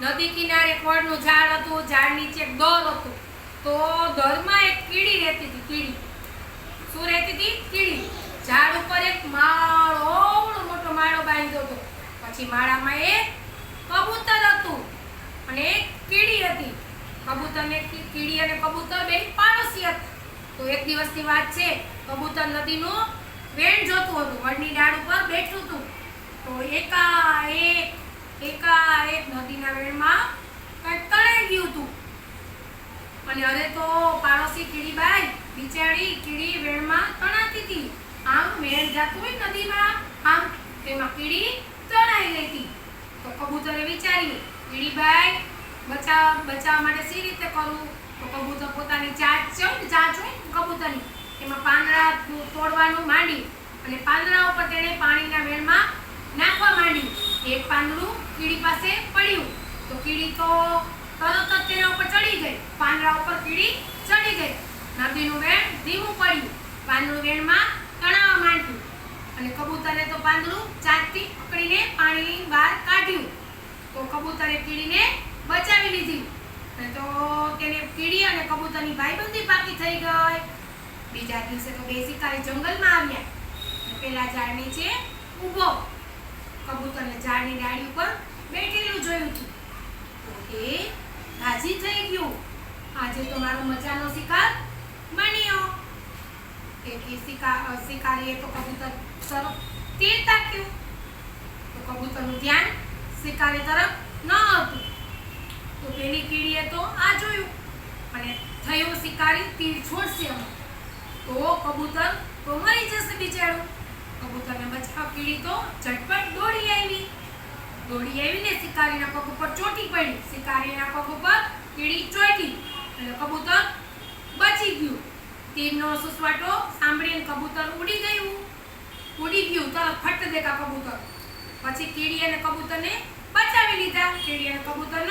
નદી કિનારે ફળનું ઝાડ હતું, ઝાડ નીચે એક દોર હતું. તો દરમાં એક કીડી રહેતી હતી, કીડી. શું રહેતી હતી? કીડી. ઝાડ ઉપર એક માળો મોટો માળો બાંધ્યો હતો. પછી માળામાં એક કબૂતર હતું અને એક કીડી હતી. કબૂતર ને કીડી અને કબૂતર બે પાડોશી હતા. તો એક દિવસની વાત છે, કબૂતર નદીનું વેણ જોતું હતું વડની ડાળ ઉપર બેઠું હતું. તો એકાએક એકાએક નદીના વેણમાં કંઈક તણાઈ ગયું હતું અને અરે તો પાડોશી કીડીબાઈ, બિચારી કીડી વેણમાં તણાતી હતી. આમ વેણ જાતું હોય નદીમાં, આમ તેમાં કીડી તણાઈ ગઈ હતી. તો કબૂતરે વિચાર્યું, કીડીબાઈ, બચાવ બચાવવા માટે સી રીતે કરવું તો કબૂતર પોતાની ચાંચ છે ને ચાંચ હોય કબૂતરની. એમાં પાંદડા તોડવાનું માંડી અને પાંદડા ઉપર તેણે પાણીના એક પાંદડું કીડી પાસે પડ્યું. તો કીડી તો તરત જ તેના ઉપર ચડી ગઈ. પાંદડા ઉપર કીડી ચડી ગઈ. નદીનું વેણ ધીમું પડ્યું. પાંદડું વેણમાં તણાવવા માંડ્યું. અને કબૂતરે તો પાંદડું ચાટતી પકડીને પાણીની બહાર કાઢ્યું. તો કબૂતરે કીડીને બચાવી લીધી. અને તો તેને કીડી અને કબૂતરની ભાઈબંધી પાકી થઈ ગઈ. બીજા દિવસે તો બે શિકારી જંગલમાં આવ્યા. પેલા ઝાડ નીચે ઊભો ઝાડની ડાળી ઉપર બેઠેલું જોયું હતું તો એ રાજી થઈ ગયું. આજે તો મારો મજાનો શિકાર બન્યો. એટલે શિકાર શિકારીએ તો કબૂતર તરફ તીર તાક્યું તો કબૂતરનું ધ્યાન શિકારી તરફ ન હતું. તો પેલી કીડીએ તો આ જોયું. અને થયું શિકારી તીર છોડશે તો કબૂતર તો મરી જશે બિચારું. કીડી તો ઝટપટ દોડી આવી. દોડી આવીને શિકારીના પગ ઉપર ચોટી પડી. શિકારીના પગ ઉપર કીડી ચોટી એટલે કબૂતર બચી ગયું. તીરનો સુસવાટો સાંભળીને કબૂતર ઉડી ગયું. ઉડી ગયું તરત ફટ દેખા કબૂતર. પછી કીડી અને કબૂતરને બચાવી લીધા. કીડી અને કબૂતરે